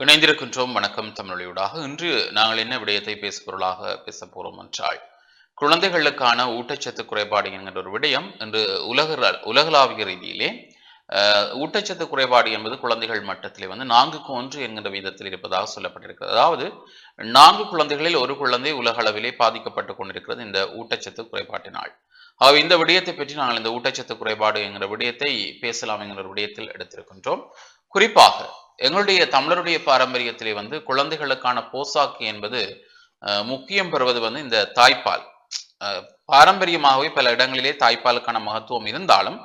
இணைந்திருக்கின்றோம். வணக்கம் தமிழொலியூடாக இன்று நாங்கள் என்ன விடயத்தை பேசுபொருளாக பேச போறோம் என்றால் குழந்தைகளுக்கான ஊட்டச்சத்து குறைபாடு என்கின்ற ஒரு விடயம் இன்று உலக உலகளாவிய ரீதியிலே ஊட்டச்சத்து குறைபாடு என்பது குழந்தைகள் மட்டத்திலே வந்து நான்குக்கு ஒன்று என்கின்ற விதத்தில் இருப்பதாக சொல்லப்பட்டிருக்கிறது. அதாவது நான்கு குழந்தைகளில் ஒரு குழந்தை உலக அளவிலே பாதிக்கப்பட்டு கொண்டிருக்கிறது இந்த ஊட்டச்சத்து குறைபாட்டினால். ஆக இந்த விடயத்தை பற்றி நாங்கள் இந்த ஊட்டச்சத்து குறைபாடு என்கிற விடயத்தை பேசலாம் என்கிற ஒரு விடயத்தில் எடுத்திருக்கின்றோம். குறிப்பாக எங்களுடைய தமிழருடைய பாரம்பரியத்திலே வந்து குழந்தைகளுக்கான போசாக்கு என்பது முக்கியம் பெறுவது வந்து இந்த தாய்ப்பால். பாரம்பரியமாகவே பல இடங்களிலே தாய்ப்பாலுக்கான மகத்துவம் இருந்தாலும்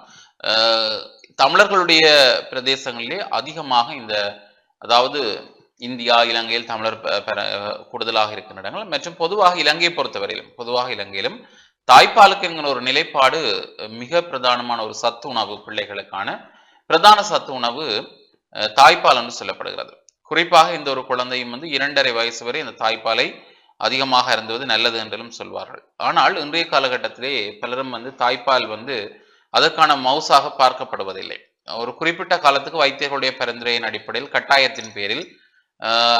தமிழர்களுடைய பிரதேசங்களிலே அதிகமாக இந்த அதாவது இந்தியா இலங்கையில் தமிழர் கூடுதலாக இருக்கின்ற இடங்கள் மற்றும் பொதுவாக இலங்கையை பொறுத்தவரையிலும் பொதுவாக இலங்கையிலும் தாய்ப்பாலுக்கு என்கிற ஒரு நிலைப்பாடு மிக பிரதானமான ஒரு சத்து உணவு பிள்ளைகளுக்கான பிரதான சத்து உணவு தாய்ப்பால் என்று சொல்லப்படுகிறது. குறிப்பாக இந்த ஒரு குழந்தையும் வந்து இரண்டரை வயசு வரை இந்த தாய்ப்பாலை அதிகமாக அருந்துவது நல்லது என்றும் சொல்வார்கள். ஆனால் இன்றைய காலகட்டத்திலே பலரும் வந்து தாய்ப்பால் வந்து அதற்கான மவுசாக பார்க்கப்படுவதில்லை. ஒரு குறிப்பிட்ட காலத்துக்கு வைத்தியர்களுடைய பரிந்துரையின் அடிப்படையில் கட்டாயத்தின் பேரில்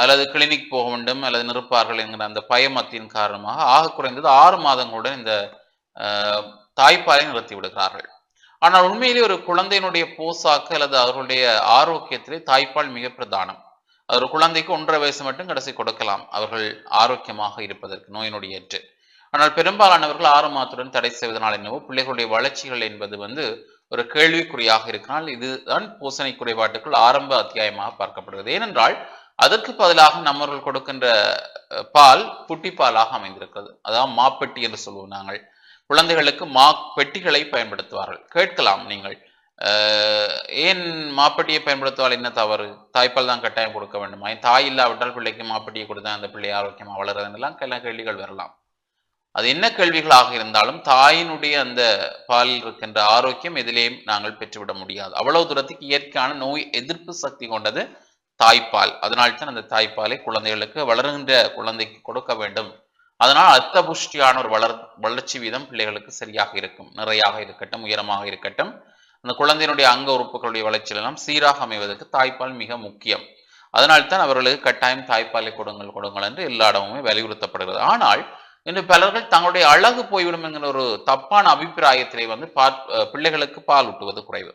அல்லது கிளினிக் போக வேண்டும் அல்லது நிற்பார்கள் என்கிற அந்த பயமத்தின் காரணமாக ஆக குறைந்தது ஆறு மாதங்களுடன் இந்த தாய்ப்பாலை நிறுத்தி விடுகிறார்கள். ஆனால் உண்மையிலே ஒரு குழந்தையினுடைய போசாக்கு அல்லது அவர்களுடைய ஆரோக்கியத்திலே தாய்ப்பால் மிக பிரதானம். ஒரு குழந்தைக்கு ஒன்றரை வயசு மட்டும் கடைசி கொடுக்கலாம். அவர்கள் ஆரோக்கியமாக இருப்பதற்கு நோயினுடைய ஏற்று. ஆனால் பெரும்பாலானவர்கள் ஆறு மாதத்துடன் தடை செய்வதனால் என்னவோ பிள்ளைகளுடைய வளர்ச்சிகள் என்பது வந்து ஒரு கேள்விக்குறியாக இருக்கிறால் இதுதான் பூசணை குறைபாட்டுக்குள் ஆரம்ப அத்தியாயமாக பார்க்கப்படுகிறது. ஏனென்றால் அதற்கு பதிலாக நம்மவர்கள் கொடுக்கின்ற பால் புட்டி பாலாக அமைந்திருக்கிறது. அதாவது மாப்பெட்டி என்று சொல்லுவோம் நாங்கள். குழந்தைகளுக்கு மா பெட்டிகளை பயன்படுத்துவார்கள். கேட்கலாம் நீங்கள். ஏன் மாப்பெட்டியை பயன்படுத்துவால் என்ன தவறு? தாய்ப்பால் தான் கட்டாயம் கொடுக்க வேண்டுமா? என் தாய் இல்லாவிட்டால் பிள்ளைக்கு மாப்பெட்டியை கொடுத்தா அந்த பிள்ளை ஆரோக்கியமாக வளருதுன்னெல்லாம் கல கேள்விகள் வரலாம். அது என்ன கேள்விகளாக இருந்தாலும் தாயினுடைய அந்த பாலில் இருக்கின்ற ஆரோக்கியம் எதிலேயும் நாங்கள் பெற்றுவிட முடியாது. அவ்வளவு தூரத்துக்கு இயற்கையான நோய் எதிர்ப்பு சக்தி கொண்டது தாய்ப்பால். அதனால்தான் அந்த தாய்ப்பாலை குழந்தைகளுக்கு வளருகின்ற குழந்தைக்கு கொடுக்க வேண்டும். அதனால் அர்த்த புஷ்டியான ஒரு வளர் வளர்ச்சி வீதம் பிள்ளைகளுக்கு சரியாக இருக்கும். நிறையாக இருக்கட்டும் உயரமாக இருக்கட்டும். அந்த குழந்தையினுடைய அங்க உறுப்புகளுடைய வளர்ச்சியில் எல்லாம் சீராக அமைவதற்கு தாய்ப்பால் மிக முக்கியம். அதனால்தான் அவர்களுக்கு கட்டாயம் தாய்ப்பாலை கொடுங்கள் கொடுங்கள் என்று எல்லா இடமுமே வலியுறுத்தப்படுகிறது. ஆனால் இன்று பலர்கள் தங்களுடைய அழகு போய்விடும் என்கிற ஒரு தப்பான அபிப்பிராயத்திலே வந்து பால் பிள்ளைகளுக்கு பால் ஊட்டுவது குறைவு.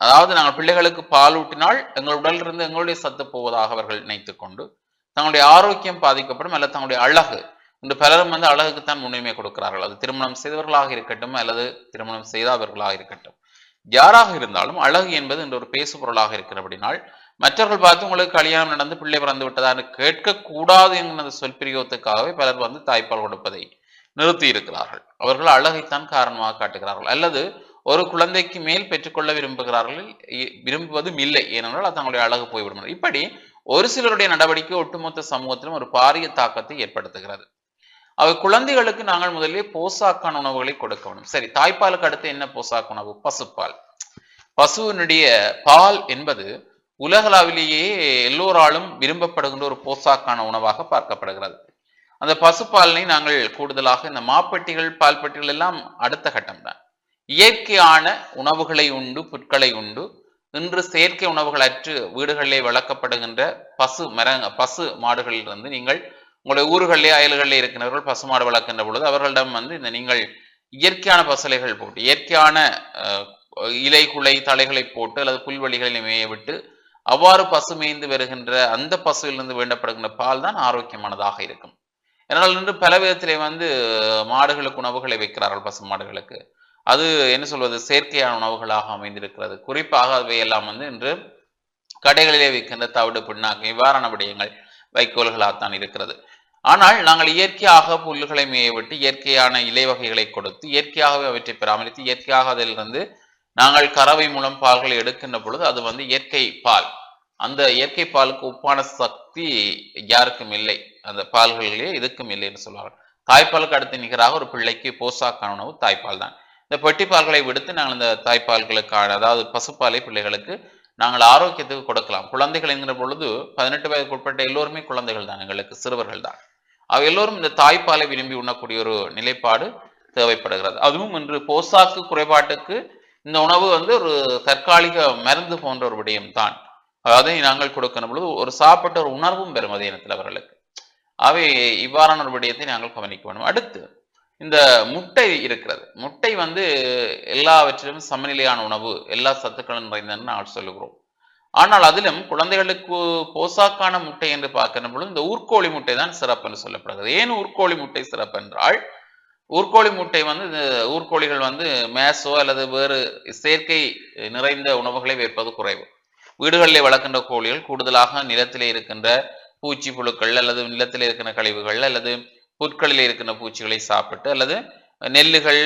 அதாவது நாங்கள் பிள்ளைகளுக்கு பால் ஊட்டினால் எங்கள் உடலிலிருந்து எங்களுடைய சத்து போவதாக அவர்கள் நினைத்து கொண்டு தங்களுடைய ஆரோக்கியம் பாதிக்கப்படும் அல்ல தங்களுடைய அழகு இன்று பலரும் வந்து அழகுக்குத்தான் முன்னுரிமை கொடுக்கிறார்கள். அது திருமணம் செய்தவர்களாக இருக்கட்டும் அல்லது திருமணம் செய்தாதவர்களாக இருக்கட்டும். யாராக இருந்தாலும் அழகு என்பது இன்று ஒரு பேசு பொருளாக இருக்கிறபடினால் மற்றவர்கள் பார்த்து உங்களுக்கு கல்யாணம் நடந்து பிள்ளை பிறந்து விட்டதான்னு கேட்கக்கூடாது என்கிற சொல்பிரியோகத்துக்காகவே பலர் வந்து தாய்ப்பால் கொடுப்பதை நிறுத்தி இருக்கிறார்கள் அவர்கள் அழகைத்தான் காரணமாக காட்டுகிறார்கள். அல்லது ஒரு குழந்தைக்கு மேல் பெற்றுக்கொள்ள விரும்புகிறார்கள் விரும்புவதும் இல்லை. ஏனென்றால் அது தங்களுடைய அழகு போய்விடும். இப்படி ஒரு சிலருடைய நடவடிக்கை ஒட்டுமொத்த சமூகத்திலும் ஒரு பாரிய தாக்கத்தை ஏற்படுத்துகிறது. அவை குழந்தைகளுக்கு நாங்கள் முதலிலே போசாக்கான உணவுகளை கொடுக்க வேண்டும். சரி தாய்ப்பாலுக்கு அடுத்து என்ன போசாக்கு உணவு? பசுப்பால். பசுவினுடைய பால் என்பது உலகளாவிலேயே எல்லோராலும் விரும்பப்படுகின்ற ஒரு போசாக்கான உணவாக பார்க்கப்படுகிறது. அந்த பசுப்பாலினை நாங்கள் கூடுதலாக இந்த மாப்பெட்டிகள் பால் பெட்டிகள் எல்லாம் அடுத்த கட்டம்தான் இயற்கையான உணவுகளை உண்டு புட்களை உண்டு. இன்று செயற்கை உணவுகள் அற்று வீடுகளிலே வளர்க்கப்படுகின்ற பசு மர பசு மாடுகளிலிருந்து நீங்கள் உங்களுடைய ஊர்களிலே அயல்களிலே இருக்கிறவர்கள் பசுமாடு வளர்க்கின்ற பொழுது அவர்களிடம் வந்து இந்த நீங்கள் இயற்கையான பசலைகள் போட்டு இயற்கையான இலை குலை தலைகளை போட்டு அல்லது புல்வெளிகளில் மேய விட்டு அவ்வாறு பசு மேய்ந்து வருகின்ற அந்த பசுவிலிருந்து வேண்டப்படுகின்ற பால் தான் ஆரோக்கியமானதாக இருக்கும். என்னால் இன்று பல விதத்திலே வந்து மாடுகளுக்கு உணவுகளை வைக்கிறார்கள் பசு மாடுகளுக்கு. அது என்ன சொல்வது? செயற்கையான உணவுகளாக அமைந்திருக்கிறது. குறிப்பாக அவையெல்லாம் வந்து இன்று கடைகளிலே விற்கின்ற தவிடு பிண்ணாக்கு இவ்வாறான விடயங்கள் வைக்கோல்களாகத்தான் இருக்கிறது. ஆனால் நாங்கள் இயற்கையாக புல்லுகளை மேய விட்டு இயற்கையான இலை வகைகளை கொடுத்து இயற்கையாகவே அவற்றை பராமரித்து இயற்கையாக அதிலிருந்து நாங்கள் கறவை மூலம் பால்களை எடுக்கின்ற பொழுது அது வந்து இயற்கை பால். அந்த இயற்கை பாலுக்கு உப்பான சக்தி யாருக்கும் இல்லை. அந்த பால்களிலே இதுக்கும் இல்லை என்று தாய்ப்பாலுக்கு அடுத்து நிகராக ஒரு பிள்ளைக்கு போசாக்கான உணவு தாய்ப்பால் தான். இந்த பெட்டி பால்களை விடுத்து நாங்கள் இந்த தாய்ப்பால்களுக்கான அதாவது பசுப்பாலை பிள்ளைகளுக்கு நாங்கள் ஆரோக்கியத்துக்கு கொடுக்கலாம். குழந்தைகள் என்கிற பொழுது பதினெட்டு வயதுக்கு உட்பட்ட எல்லோருமே குழந்தைகள் தான் எங்களுக்கு சிறுவர்கள் தான். அவ எல்லோரும் இந்த தாய்ப்பாலை விரும்பி உண்ணக்கூடிய ஒரு நிலைப்பாடு தேவைப்படுகிறது. அதுவும் இன்று போசாக்கு குறைபாட்டுக்கு இந்த உணவு வந்து ஒரு தற்காலிக மருந்து போன்ற ஒரு விடயம் தான் அதை நாங்கள் கொடுக்கிற பொழுது ஒரு சாப்பிட்ட ஒரு உணர்வும் பெறும் அதே இனத்தில் அவர்களுக்கு. அவை இவ்வாறான ஒரு விடயத்தை நாங்கள் கவனிக்க வேண்டும். அடுத்து இந்த முட்டை இருக்கிறது. முட்டை வந்து எல்லாவற்றிலும் சமநிலையான உணவு எல்லா சத்துக்களும் நிறைந்தன்னு நாங்கள் சொல்லுகிறோம். ஆனால் அதிலும் குழந்தைகளுக்கு போசாக்கான முட்டை என்று பார்க்கிற பொழுது இந்த ஊர்க்கோழி முட்டை தான் சிறப்பு என்று சொல்லப்படுகிறது. ஏன் ஊர்க்கோழி முட்டை சிறப்பு என்றால் ஊர்க்கோழி முட்டை வந்து இந்த ஊர்க்கோழிகள் வந்து மேசோ அல்லது வேறு செயற்கை நிறைந்த உணவுகளை வைப்பது குறைவு. வீடுகளிலே வளர்க்கின்ற கோழிகள் கூடுதலாக நிலத்திலே இருக்கின்ற பூச்சி புழுக்கள் அல்லது நிலத்தில் இருக்கின்ற கழிவுகள் அல்லது புற்களில் இருக்கின்ற பூச்சிகளை சாப்பிட்டு அல்லது நெல்லுகள்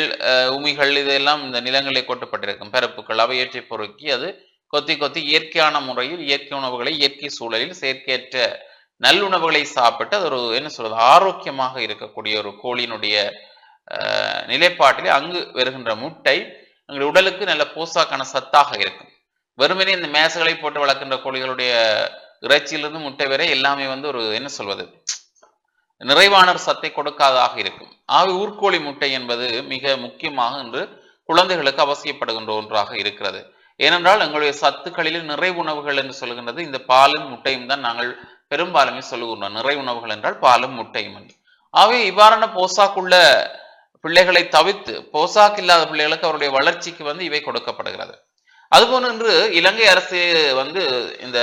உமிகள் இதெல்லாம் இந்த நிலங்களில் கொட்டப்பட்டிருக்கும். பரப்புகள் அவையற்றை பொறுக்கி அது கொத்தி கொத்தி இயற்கையான முறையில் இயற்கை உணவுகளை இயற்கை சூழலில் செயற்கையற்ற நல்லுணவுகளை சாப்பிட்டு அது ஒரு என்ன சொல்றது ஆரோக்கியமாக இருக்கக்கூடிய ஒரு கோழியினுடைய அஹ், நிலைப்பாட்டிலே அங்கு வருகின்ற முட்டை எங்கள் உடலுக்கு நல்ல போசாக்கான சத்தாக இருக்கும். வெறுமனே இந்த மேசைகளை போட்டு வளர்க்கின்ற கோழிகளுடைய இறைச்சியிலிருந்து முட்டை வரை எல்லாமே வந்து ஒரு என்ன சொல்வது நிறைவான ஒரு சத்தை கொடுக்காததாக இருக்கும். ஆகவே ஊர்க்கோழி முட்டை என்பது மிக முக்கியமாக இன்று குழந்தைகளுக்கு அவசியப்படுகின்ற ஒன்றாக இருக்கிறது. ஏனென்றால் எங்களுடைய சத்துக்களில் நிறைவு உணவுகள் என்று சொல்கின்றது. இந்த பாலும் முட்டையும் தான் நாங்கள் பெரும்பாலுமே சொல்லுகின்றோம். நிறை உணவுகள் என்றால் பாலும் முட்டையும் என்று. ஆகவே இவ்வாறான போசாக்குள்ள பிள்ளைகளை தவிர்த்து போசாக்கு இல்லாத பிள்ளைகளுக்கு அவருடைய வளர்ச்சிக்கு வந்து இவை கொடுக்கப்படுகிறது. அதுபோன்று இன்று இலங்கை அரசு வந்து இந்த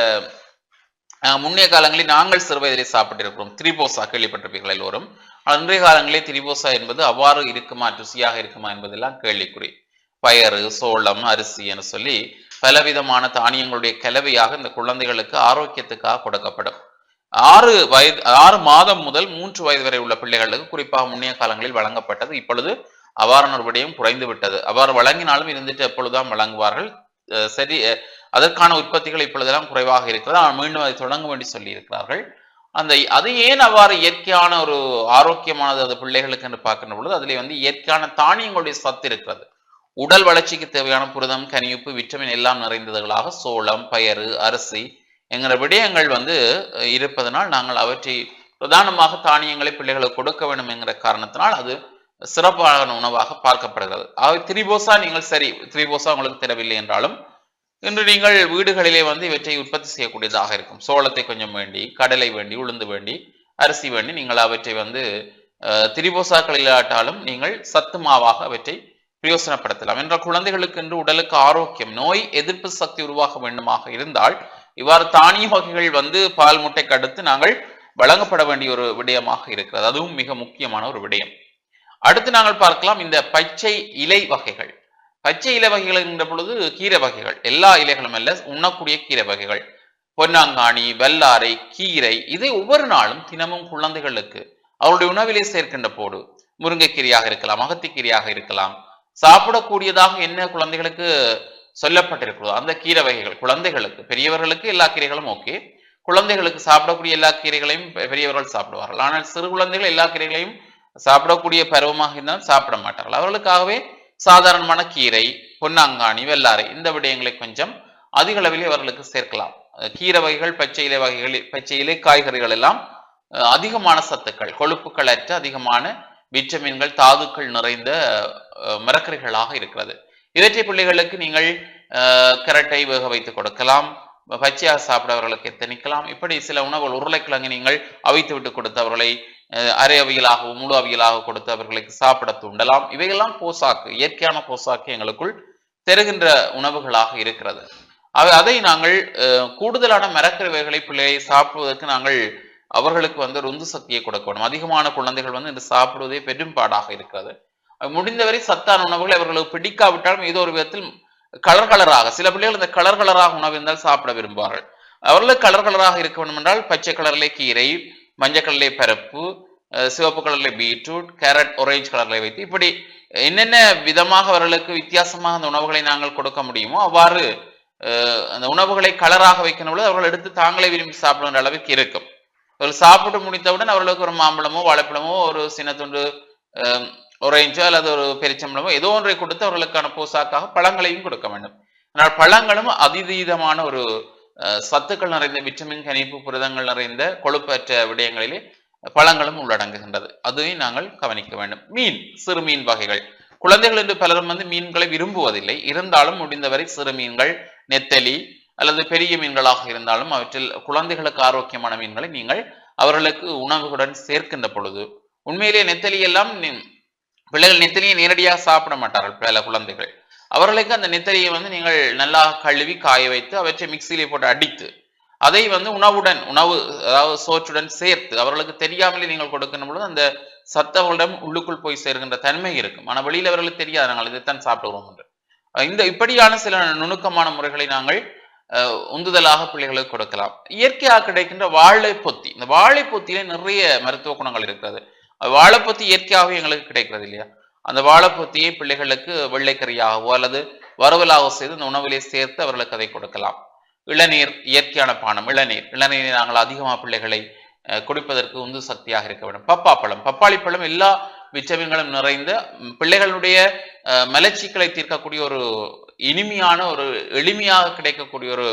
முன்னைய காலங்களில் நாங்கள் சிறுவயதிலே சாப்பிட்டிருக்கிறோம். திரிபோசா கேள்விப்பட்டிருப்பீர்கள் எல்லோரும். ஆனால் இன்றைய காலங்களில் திரிபோசா என்பது அவ்வாறு இருக்குமா ருசியாக இருக்குமா என்பதெல்லாம் கேள்விக்குறி. பயறு சோளம் அரிசி என சொல்லி பலவிதமான தானியங்களுடைய கலவையாக இந்த குழந்தைகளுக்கு ஆரோக்கியத்துக்காக கொடுக்கப்படும். ஆறு வயது ஆறு மாதம் முதல் மூன்று வயது வரை உள்ள பிள்ளைகளுக்கு குறிப்பாக முன்னைய காலங்களில் வழங்கப்பட்டது. இப்பொழுது அவார ஒரு குறைந்து விட்டது. அவ்வாறு வழங்கினாலும் இருந்துட்டு எப்பொழுதுதான் வழங்குவார்கள். அஹ் சரி அஹ் அதற்கான உற்பத்திகள் இப்பொழுதெல்லாம் குறைவாக இருக்கிறது. ஆனால் மீண்டும் அதை தொடங்க வேண்டி சொல்லி இருக்கிறார்கள் அந்த அது ஏன் அவ்வாறு இயற்கையான ஒரு ஆரோக்கியமானது அது பிள்ளைகளுக்கு என்று பார்க்கின்ற பொழுது அதிலே வந்து இயற்கையான தானியங்களுடைய சத்து இருக்கிறது. உடல் வளர்ச்சிக்கு தேவையான புரதம் கனியுப்பு விட்டமின் எல்லாம் நிறைந்ததுகளாக சோளம் பயறு அரிசி என்கிற விடயங்கள் வந்து இருப்பதனால் நாங்கள் அவற்றை பிரதானமாக தானியங்களை பிள்ளைகளுக்கு கொடுக்க வேண்டும் என்கிற காரணத்தினால் அது சிறப்பான உணவாக பார்க்கப்படுகிறது. ஆகவே திரிபோசா நீங்கள் சரி திரிபோசா உங்களுக்கு தேவையில்லை என்றாலும் இன்று நீங்கள் வீடுகளிலே வந்து இவற்றை உற்பத்தி செய்யக்கூடியதாக இருக்கும். சோளத்தை கொஞ்சம் வேண்டி கடலை வேண்டி உளுந்து வேண்டி அரிசி வேண்டி நீங்கள் அவற்றை வந்து திரிபோசாக்கள் இல்லாட்டாலும் நீங்கள் சத்து மாவாக அவற்றை பிரயோசனப்படுத்தலாம். என்ற குழந்தைகளுக்கு என்று உடலுக்கு ஆரோக்கியம் நோய் எதிர்ப்பு சக்தி உருவாக வேண்டுமாக இருந்தால் இவ்வாறு தானிய வகைகள் வந்து பால் முட்டைக்கு அடுத்து நாங்கள் வழங்கப்பட வேண்டிய ஒரு விடயமாக இருக்கிறது. அதுவும் மிக முக்கியமான ஒரு விடயம். அடுத்து நாங்கள் பார்க்கலாம் இந்த பச்சை இலை வகைகள். பச்சை இலை வகைகள் என்ற பொழுது கீரை வகைகள். எல்லா இலைகளும் அல்ல உண்ணக்கூடிய கீரை வகைகள். பொன்னாங்காணி வெள்ளாரை கீரை இதை ஒவ்வொரு நாளும் தினமும் குழந்தைகளுக்கு அவருடைய உணவிலே சேர்க்கின்ற போடு முருங்கைக்கீரையாக இருக்கலாம் அகத்திக்கீரையாக இருக்கலாம் சாப்பிடக்கூடியதாக என்ன குழந்தைகளுக்கு சொல்லப்பட்டிருக்கிறதோ அந்த கீரை வகைகள் குழந்தைகளுக்கு பெரியவர்களுக்கு எல்லா கீரைகளும் ஓகே. குழந்தைகளுக்கு சாப்பிடக்கூடிய எல்லா கீரைகளையும் பெ- பெரியவர்கள் சாப்பிடுவார்கள். ஆனால் சிறு குழந்தைகள் எல்லா கீரைகளையும் சாப்பிடக்கூடிய பருவமாக இருந்தாலும் சாப்பிட மாட்டார்கள். அவர்களுக்காகவே சாதாரணமான கீரை பொன்னாங்காணி வெள்ளாரை இந்த விடயங்களை கொஞ்சம் அதிக அளவில் அவர்களுக்கு சேர்க்கலாம். கீரை வகைகள் பச்சை இலை வகைகள் பச்சை இலை காய்கறிகள் எல்லாம் அதிகமான சத்துக்கள் கொழுப்புகள் அற்ற அதிகமான விட்டமின்கள் தாதுக்கள் நிறைந்த மரக்கறிகளாக இருக்கிறது. இவற்றை பிள்ளைகளுக்கு நீங்கள் கரட்டை வேக வைத்து கொடுக்கலாம். பச்சையாக சாப்பிடவர்களுக்கு எத்தனிக்கலாம். இப்படி சில உணவுகள் உருளைக்கிழங்கு நீங்கள் அவித்து விட்டு கொடுத்து அவர்களை அஹ், அரை அவியலாகவும் முழு அவியலாக கொடுத்து அவர்களுக்கு சாப்பிட தூண்டலாம். இவையெல்லாம் போசாக்கு இயற்கையான போசாக்கு எங்களுக்குள் தருகின்ற உணவுகளாக இருக்கிறது. அதை நாங்கள் அஹ், கூடுதலான மரக்கறி வகைகளை பிள்ளையை சாப்பிடுவதற்கு நாங்கள் அவர்களுக்கு வந்து ருந்து சக்தியை சக்தியை கொடுக்கணும். அதிகமான குழந்தைகள் வந்து இன்று சாப்பிடுவதே பெரும்பாடாக இருக்கிறது. முடிந்தவரை சத்தான உணவுகளை அவர்களுக்கு பிடிக்காவிட்டாலும் ஏதோ ஒரு விதத்தில் கலர் கலராக சில பிள்ளைகள் இந்த கலர் கலராக உணவு இருந்தால் சாப்பிட விரும்புவார்கள். அவர்களுக்கு கலர் கலராக இருக்க வேண்டும் என்றால் பச்சை கலர்லே கீரை மஞ்சள் கலர்லே பருப்பு சிவப்பு கலர்ல பீட்ரூட் கேரட் ஒரேஞ்ச் கலர்ல வைத்து இப்படி என்னென்ன விதமாக அவர்களுக்கு வித்தியாசமாக அந்த உணவுகளை நாங்கள் கொடுக்க முடியுமோ அவ்வாறு அந்த உணவுகளை கலராக வைக்கணும் பொழுது அவர்கள் எடுத்து தாங்களே விரும்பி சாப்பிடுகின்ற அளவுக்கு இருக்கும். அவர்கள் சாப்பிட்டு முடித்தவுடன் அவர்களுக்கு ஒரு மாம்பழமோ வாழைப்பழமோ ஒரு சின்ன துண்டு ஒரேஞ்சோ அல்லது ஒரு பெரிச்சம்பழமோ ஏதோ ஒன்றை கொடுத்து அவர்களுக்கான போசாக்காக பழங்களையும் கொடுக்க வேண்டும். ஆனால் பழங்களும் அதிதீதமான ஒரு சத்துக்கள் நிறைந்த விட்டமின் கனிப்பு புரதங்கள் நிறைந்த கொழுப்பற்ற விடயங்களிலே பழங்களும் உள்ளடங்குகின்றது. அதையும் நாங்கள் கவனிக்க வேண்டும். மீன் சிறு மீன் வகைகள். குழந்தைகள் என்று பலரும் வந்து மீன்களை விரும்புவதில்லை. இருந்தாலும் முடிந்தவரை சிறு மீன்கள் நெத்தலி அல்லது பெரிய மீன்களாக இருந்தாலும் அவற்றில் குழந்தைகளுக்கு ஆரோக்கியமான மீன்களை நீங்கள் அவர்களுக்கு உணவுகளுடன் சேர்க்கின்ற பொழுது உண்மையிலேயே நெத்தலி எல்லாம் நி- பிள்ளைகள் நெத்தலியை நேரடியாக சாப்பிட மாட்டார்கள் பல குழந்தைகள். அவர்களுக்கு அந்த நெத்தலியை வந்து நீங்கள் நல்லா கழுவி காய வைத்து அவற்றை மிக்சியிலே போட்டு அடித்து அதை வந்து உணவுடன் உணவு அதாவது சோற்றுடன் சேர்த்து அவர்களுக்கு தெரியாமலே நீங்கள் கொடுக்கிற பொழுது அந்த சத்தவர்களிடம் உள்ளுக்குள் போய் சேர்கின்ற தன்மை இருக்கும். ஆனால் வெளியில் அவர்களுக்கு தெரியாது நாங்கள் இதைத்தான் சாப்பிடுகிறோம் என்று. இந்த இப்படியான சில நுணுக்கமான முறைகளை நாங்கள் உந்துதலாக பிள்ளைகளுக்கு கொடுக்கலாம். இயற்கையாக கிடைக்கின்ற வாழை பொத்தி இந்த வாழை நிறைய மருத்துவ குணங்கள் இருக்கிறது. வாழைப்பொத்தி இயற்கையாகவே எங்களுக்கு கிடைக்கிறது இல்லையா? அந்த வாழைப்பொத்தியை பிள்ளைகளுக்கு வெள்ளைக்கறியாகவோ அல்லது வறுவலாகவோ செய்து இந்த உணவிலே சேர்த்து அவர்களுக்கு அதை கொடுக்கலாம். இளநீர் இயற்கையான பானம் இளநீர். இளநீரை நாங்கள் அதிகமாக பிள்ளைகளை குடிப்பதற்கு உந்து சக்தியாக இருக்க வேண்டும். பப்பாப்பழம் பப்பாளி பழம் எல்லா விட்டமின்களும் நிறைந்த பிள்ளைகளுடைய மலர்ச்சிக்களை தீர்க்கக்கூடிய ஒரு இனிமையான ஒரு எளிமையாக கிடைக்கக்கூடிய ஒரு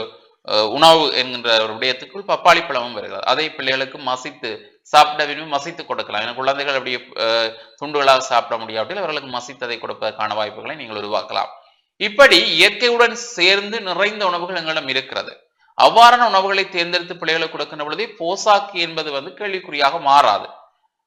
அஹ், உணவு என்கின்ற ஒரு விடயத்துக்குள் பப்பாளி பழமும் வருகிறது. அதை பிள்ளைகளுக்கு மசித்து சாப்பிட விரும்பி மசித்து கொடுக்கலாம். ஏன்னா குழந்தைகள் அப்படி துண்டுகளாக சாப்பிட முடியாவிட்டால் அவர்களுக்கு மசித்ததை கொடுப்பதற்கான வாய்ப்புகளை நீங்கள் உருவாக்கலாம். இப்படி இயற்கையுடன் சேர்ந்து நிறைந்த உணவுகள் எங்களிடம் இருக்கிறது. அவ்வாறான உணவுகளை தேர்ந்தெடுத்து பிள்ளைகளுக்கு கொடுக்கின்ற பொழுதே போசாக்கு என்பது வந்து கேள்விக்குறியாக மாறாது.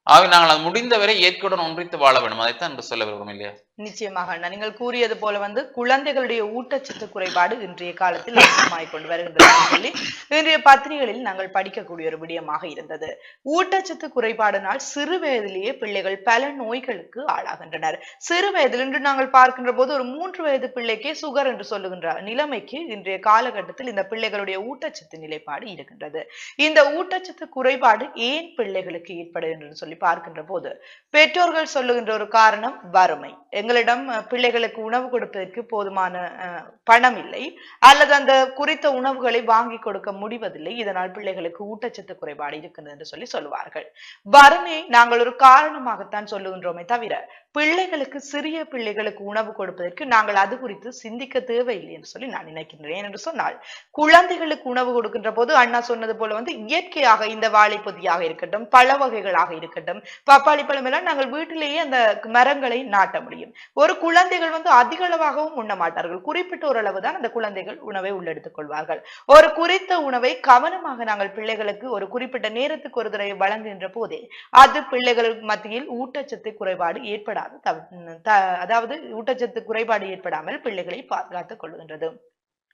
ஆக நாங்கள் அது முடிந்தவரை இயற்கையுடன் ஒன்றித்து வாழ வேண்டும். அதைத்தான் என்று சொல்ல விரும்புகிறோம் இல்லையா? நிச்சயமாக அண்ணா. நீங்கள் கூறியது போல வந்து குழந்தைகளுடைய ஊட்டச்சத்து குறைபாடு இன்றைய காலத்தில் அதிகமாகிக் கொண்டு வருகின்றது சொல்லி இன்றைய பத்திரிகைகளில் நாங்கள் படிக்கக்கூடிய ஒரு விடயமாக இருந்தது. ஊட்டச்சத்து குறைபாடுனால் சிறு வயதிலேயே பிள்ளைகள் பல நோய்களுக்கு ஆளாகின்றனர். சிறு வயதில் இன்று நாங்கள் பார்க்கின்ற போது ஒரு மூன்று வயது பிள்ளைக்கே சுகர் என்று சொல்லுகின்ற நிலைமைக்கு இன்றைய காலகட்டத்தில் இந்த பிள்ளைகளுடைய ஊட்டச்சத்து நிலைப்பாடு இருக்கின்றது. இந்த ஊட்டச்சத்து குறைபாடு ஏன் பிள்ளைகளுக்கு ஏற்படுகின்றது சொல்லி பார்க்கின்ற போது பெற்றோர்கள் சொல்லுகின்ற ஒரு காரணம் வறுமை. எங்க எங்களிடம் பிள்ளைகளுக்கு உணவு கொடுப்பதற்கு போதுமான அஹ், பணம் இல்லை. அல்லது அந்த குறித்த உணவுகளை வாங்கி கொடுக்க முடிவதில்லை. இதனால் பிள்ளைகளுக்கு ஊட்டச்சத்து குறைபாடு இருக்கின்றது என்று சொல்லி சொல்லுவார்கள். வறுமையை நாங்கள் ஒரு காரணமாகத்தான் சொல்லுகின்றோமே தவிர பிள்ளைகளுக்கு சிறிய பிள்ளைகளுக்கு உணவு கொடுப்பதற்கு நாங்கள் அது குறித்து சிந்திக்க தேவையில்லை என்று சொல்லி நான் நினைக்கின்றேன். ஏனென்று சொன்னால் குழந்தைகளுக்கு உணவு கொடுக்கின்ற போது அண்ணா சொன்னது போல வந்து இயற்கையாக இந்த வாழைப்பொதியாக இருக்கட்டும் பழ வகைகளாக இருக்கட்டும் பப்பாளி பழம் எல்லாம் நாங்கள் வீட்டிலேயே அந்த மரங்களை நாட்ட முடியும். ஒரு குழந்தைகள் வந்து அதிக அளவாகவும் உண்ண மாட்டார்கள். குறிப்பிட்ட ஓரளவு தான் அந்த குழந்தைகள் உணவை உள்ளெடுத்துக் கொள்வார்கள். ஒரு குறித்த உணவை கவனமாக நாங்கள் பிள்ளைகளுக்கு ஒரு குறிப்பிட்ட நேரத்துக்கு ஒரு தடவை வழங்குகின்ற போதே அது பிள்ளைகள் மத்தியில் ஊட்டச்சத்து குறைபாடு ஏற்படாது த- அதாவது ஊட்டச்சத்து குறைபாடு ஏற்படாமல் பிள்ளைகளை பாதுகாத்துக் கொள்கின்றது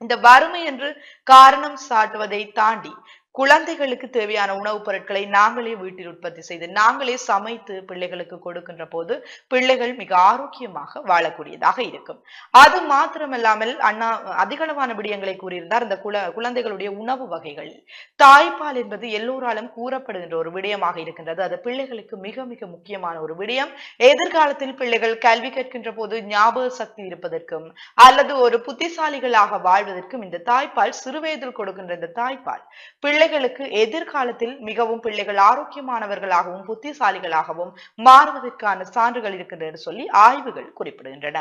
இந்த வறுமை என்று காரணம் சாட்டுவதை தாண்டி குழந்தைகளுக்கு தேவையான உணவுப் பொருட்களை நாங்களே வீட்டில் உற்பத்தி செய்து நாங்களே சமைத்து பிள்ளைகளுக்கு கொடுக்கின்ற போது பிள்ளைகள் மிக ஆரோக்கியமாக வாழக்கூடியதாக இருக்கும். அது மாத்திரமல்லாமல் அண்ணா அதிகளவான விடயங்களை கூறியிருந்தார். இந்த குல குழந்தைகளுடைய உணவு வகைகள். தாய்ப்பால் என்பது எல்லோராலும் கூறப்படுகின்ற ஒரு விடயமாக இருக்கின்றது. அது பிள்ளைகளுக்கு மிக மிக முக்கியமான ஒரு விடயம். எதிர்காலத்தில் பிள்ளைகள் கல்வி கற்கின்ற போது ஞாபக சக்தி இருப்பதற்கும் அல்லது ஒரு புத்திசாலிகளாக வாழ்வதற்கும் இந்த தாய்ப்பால் சிறுவயதில் கொடுக்கின்ற இந்த தாய்ப்பால். பிள்ளை பிள்ளைகளுக்கு எதிர்காலத்தில் மிகவும் பிள்ளைகள் ஆரோக்கியமானவர்களாகவும் புத்திசாலிகளாகவும் மாறுவதற்கான சான்றுகள் இருக்கின்றன சொல்லி ஆய்வுகள் குறிப்பிடுகின்றன.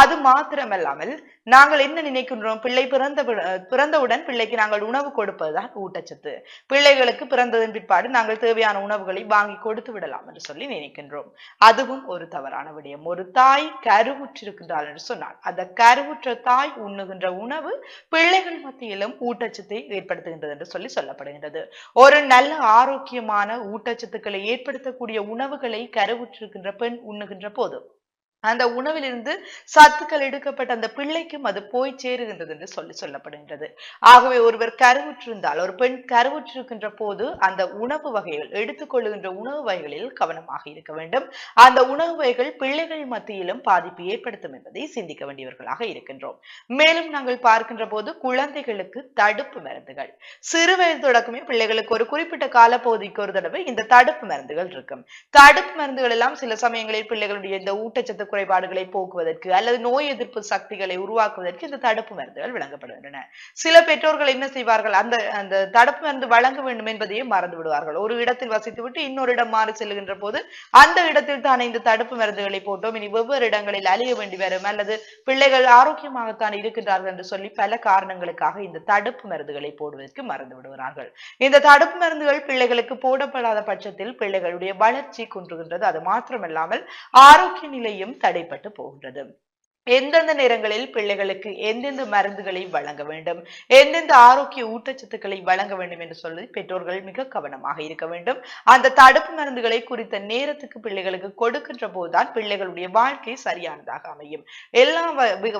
அது மாத்திரமல்லாமல் நாங்கள் என்ன நினைக்கின்றோம்? பிள்ளை பிறந்த பிறந்தவுடன் பிள்ளைக்கு நாங்கள் உணவு கொடுப்பதுதான் ஊட்டச்சத்து. பிள்ளைகளுக்கு பிறந்ததன் பிற்பாடு நாங்கள் தேவையான உணவுகளை வாங்கி கொடுத்து விடலாம் என்று சொல்லி நினைக்கின்றோம். அதுவும் ஒரு தவறான விடயம். ஒரு தாய் கருவுற்றிருக்கின்றாள் என்று சொன்னால் அந்த கருவுற்ற தாய் உண்ணுகின்ற உணவு பிள்ளைகள் மத்தியிலும் ஊட்டச்சத்தை ஏற்படுத்துகின்றது என்று சொல்லி சொல்லப்படுகிறது. சொல்லப்படுகின்றது ஒரு நல்ல ஆரோக்கியமான ஊட்டச்சத்துக்களை ஏற்படுத்தக்கூடிய உணவுகளை கருவுற்றிருக்கின்ற பெண் உண்ணுகின்ற போது அந்த உணவிலிருந்து சத்துக்கள் எடுக்கப்பட்ட அந்த பிள்ளைக்கும் அது போய் சேருகின்றது என்று சொல்லி சொல்லப்படுகின்றது. ஆகவே ஒருவர் கருவுற்றிருந்தால் ஒரு பெண் கருவுற்றிருக்கின்ற போது அந்த உணவு வகைகள் எடுத்துக்கொள்ளுகின்ற உணவு வகைகளில் கவனமாக இருக்க வேண்டும். அந்த உணவு வகைகள் பிள்ளைகள் மத்தியிலும் பாதிப்பு ஏற்படுத்தும் என்பதை சிந்திக்க வேண்டியவர்களாக இருக்கின்றோம். மேலும் நாங்கள் பார்க்கின்ற போது குழந்தைகளுக்கு தடுப்பு மருந்துகள். சிறு வயது தொடக்கமே பிள்ளைகளுக்கு ஒரு குறிப்பிட்ட காலப்பகுதிக்கு ஒரு தடவை இந்த தடுப்பு மருந்துகள் இருக்கும். தடுப்பு மருந்துகள் எல்லாம் சில சமயங்களில் பிள்ளைகளுடைய இந்த ஊட்டச்சத்து குறைபாடுகளை போக்குவதற்கு அல்லது நோய் எதிர்ப்பு சக்திகளை உருவாக்குவதற்கு இந்த தடுப்பு மருந்துகள் வழங்கப்படுகின்றன. சில பெற்றோர்கள் என்ன செய்வார்கள்? அந்த அந்த தடுப்பு மருந்து வழங்க வேண்டும் என்பதையே மறந்து விடுவார்கள். ஒரு இடத்தில் வசித்துவிட்டு இன்னொரு இடம் மாறி செல்கின்ற போது அந்த இடத்தில் தானே இந்த தடுப்பு மருந்துகளை போட்டோம். இனி வெவ்வேறு இடங்களில் அழிய வேண்டி வரும் அல்லது பிள்ளைகள் ஆரோக்கியமாகத்தான் இருக்கின்றார்கள் என்று சொல்லி பல காரணங்களுக்காக இந்த தடுப்பு மருந்துகளை போடுவதற்கு மறந்து விடுகிறார்கள். இந்த தடுப்பு மருந்துகள் பிள்ளைகளுக்கு போடப்படாத பட்சத்தில் பிள்ளைகளுடைய வளர்ச்சி குன்றுகின்றது. அது மாத்திரமல்லாமல் ஆரோக்கிய நிலையும் தடைப்பட்டு போகின்றது. எந்தெந்த நேரங்களில் பிள்ளைகளுக்கு எந்தெந்த மருந்துகளை வழங்க வேண்டும்? எந்தெந்த ஆரோக்கிய ஊட்டச்சத்துக்களை வழங்க வேண்டும் என்று சொல்லி பெற்றோர்கள் மிக கவனமாக இருக்க வேண்டும். அந்த தடுப்பு மருந்துகளை குறித்த நேரத்துக்கு பிள்ளைகளுக்கு கொடுக்கின்ற போதுதான் பிள்ளைகளுடைய வாழ்க்கை சரியானதாக அமையும். எல்லா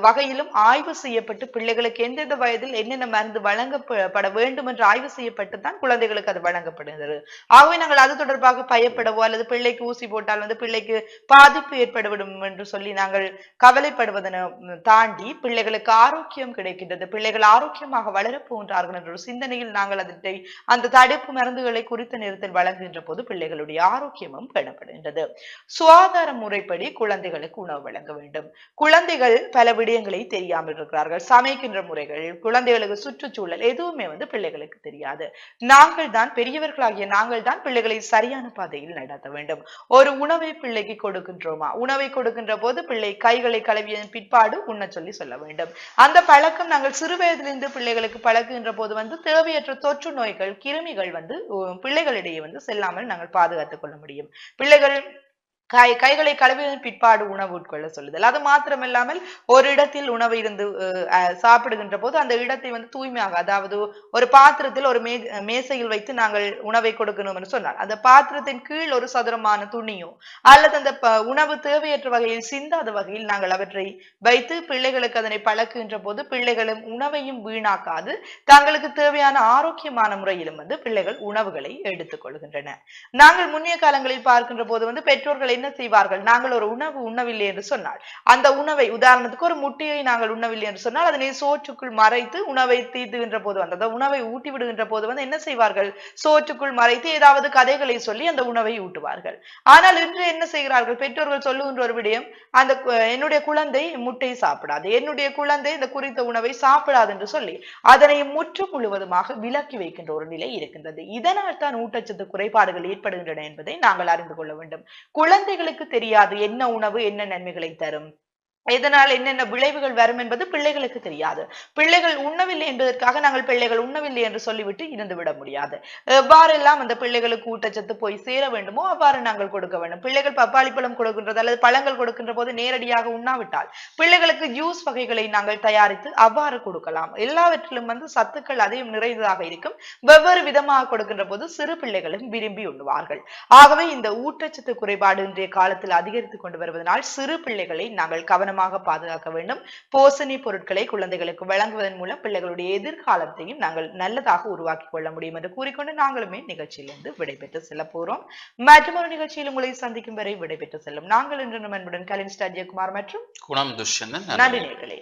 வகையிலும் ஆய்வு செய்யப்பட்டு பிள்ளைகளுக்கு எந்தெந்த வயதில் என்னென்ன மருந்து வழங்கப்பட வேண்டும் என்று ஆய்வு செய்யப்பட்டு தான் குழந்தைகளுக்கு அது வழங்கப்படுகிறது. ஆகவே நாங்கள் அது தொடர்பாக பயப்படவோ அல்லது பிள்ளைக்கு ஊசி போட்டால் வந்து பிள்ளைக்கு பாதிப்பு ஏற்படுவிடும் என்று சொல்லி நாங்கள் கவலைப்பட ம், தாண்டி பிள்ளைகளுக்கு ஆரோக்கியம் கிடைக்கின்றது. பிள்ளைகள் ஆரோக்கியமாக வளரப் போகின்றார்கள் என்ற ஒரு சிந்தனையில் நாங்கள் அதை அந்த தடுப்பு மருந்துகளை குறித்த நேரத்தில் வழங்குகின்ற போது பிள்ளைகளுடைய ஆரோக்கியமும் பெறப்படுகின்றது சுகாதார முறைப்படி குழந்தைகளுக்கு உணவு வழங்க வேண்டும். குழந்தைகள் பல விடயங்களை தெரியாமல் இருக்கிறார்கள். சமைக்கின்ற முறைகள் குழந்தைகளுக்கு சுற்றுச்சூழல் எதுவுமே வந்து பிள்ளைகளுக்கு தெரியாது. நாங்கள் தான் பெரியவர்களாகிய நாங்கள் தான் பிள்ளைகளை சரியான பாதையில் நடத்த வேண்டும். ஒரு உணவை பிள்ளைக்கு கொடுக்கின்றோமா? உணவை கொடுக்கின்ற போது பிள்ளை கைகளை கழுவிய பிற்பாடு உண்ண சொல்லி சொல்ல வேண்டும். அந்த பழக்கம் நாங்கள் சிறு வயதிலிருந்து பிள்ளைகளுக்கு பழக்குகின்ற போது வந்து தேவையற்ற தொற்று நோய்கள் கிருமிகள் வந்து பிள்ளைகளிடையே வந்து செல்லாமல் நாங்கள் பாதுகாத்துக் கொள்ள முடியும். பிள்ளைகள் கை கைகளை கழுவின பிற்பாடு உணவு உட்கொள்ள சொல்லுதல். அது மாத்திரமில்லாமல் ஒரு இடத்தில் உணவு இருந்து சாப்பிடுகின்ற போது அந்த இடத்தை வந்து தூய்மையாக அதாவது ஒரு பாத்திரத்தில் ஒரு மே மேசையில் வைத்து நாங்கள் உணவை கொடுக்கணும் என்று சொன்னார். அந்த பாத்திரத்தின் கீழ் ஒரு சதுரமான துணியோ அல்லது அந்த உணவு தேவையற்ற வகையில் சிந்தாத வகையில் நாங்கள் அவற்றை வைத்து பிள்ளைகளுக்கு அதனை பழக்குகின்ற போது பிள்ளைகளும் உணவையும் வீணாக்காது. தங்களுக்கு தேவையான ஆரோக்கியமான முறையிலும் வந்து பிள்ளைகள் உணவுகளை எடுத்துக் கொள்கின்றன நாங்கள் முன்னைய காலங்களில் பார்க்கின்ற போது வந்து பெற்றோர்களை என்ன செய்வார்கள்? நாங்கள் ஒரு உணவு உண்ணவில்லை என்று சொன்னால் அந்த உணவை உதாரணத்துக்கு ஒரு முட்டையை நாங்கள் உண்ணவில்லை என்று சொன்னால் அதனை சோற்றுக்குள் மறைத்து உணவை தீர்த்துகின்ற போது வந்து அந்த உணவை ஊட்டி விடுகின்ற போது வந்து என்ன செய்வார்கள்? சோற்றுக்குள் மறைத்து ஏதாவது கதைகளை சொல்லி அந்த உணவை ஊட்டுவார்கள். ஆனால் இன்று என்ன செய்கிறார்கள்? பெற்றோர்கள் சொல்லுகின்ற ஒரு விடயம் அந்த என்னுடைய குழந்தை முட்டை சாப்பிடாது என்னுடைய குழந்தை இந்த குறித்த உணவை சாப்பிடாது என்று சொல்லி அதனை முற்று முழுவதுமாக விலக்கி வைக்கின்ற ஒரு நிலை இருக்கின்றது. இதனால் தான் ஊட்டச்சத்து குறைபாடுகள் ஏற்படுகின்றன என்பதை நாங்கள் அறிந்து கொள்ள வேண்டும். குழந்தை குழந்தைகளுக்கு தெரியாது என்ன உணவு என்ன நன்மைகளை தரும். இதனால் என்னென்ன விளைவுகள் வரும் என்பது பிள்ளைகளுக்கு தெரியாது. பிள்ளைகள் உண்ணவில்லை என்பதற்காக நாங்கள் பிள்ளைகள் உண்ணவில்லை என்று சொல்லிவிட்டு இருந்து விட முடியாது. எவ்வாறெல்லாம் அந்த பிள்ளைகளுக்கு ஊட்டச்சத்து போய் சேர வேண்டுமோ அவ்வாறு நாங்கள் கொடுக்க வேண்டும். பிள்ளைகள் பப்பாளி பழம் கொடுக்கின்றது அல்லது பழங்கள் கொடுக்கின்ற போது நேரடியாக உண்ணாவிட்டால் பிள்ளைகளுக்கு ஜூஸ் வகைகளை நாங்கள் தயாரித்து அவ்வாறு கொடுக்கலாம். எல்லாவற்றிலும் வந்து சத்துக்கள் அதிகம் நிறைந்ததாக இருக்கும். வெவ்வேறு விதமாக கொடுக்கின்ற போது சிறு பிள்ளைகளும் விரும்பி உண்ணுவார்கள். ஆகவே இந்த ஊட்டச்சத்து குறைபாடு இன்றைய காலத்தில் அதிகரித்துக் கொண்டு வருவதனால் சிறு பிள்ளைகளை நாங்கள் கவனம் கவனமாக பாதுகாக்க வேண்டும். போசணி பொருட்களை குழந்தைகளுக்கு வழங்குவதன் மூலம் பிள்ளைகளுடைய எதிர்காலத்தையும் நாங்கள் நல்லதாக உருவாக்கி கொள்ள முடியும் என்று கூறிக்கொண்டு நாங்களுமே நிகழ்ச்சியிலிருந்து விடைபெற்று செல்ல போறோம். மற்றொரு நிகழ்ச்சியில் உங்களை சந்திக்கும் வரை விடைபெற்று செல்லும் நாங்கள் இன்று நம் அன்புடன் கலின் ஸ்டாஜியகுமார் மற்றும் குணம் துஷ்யந்தன். நன்றி நேர்களே.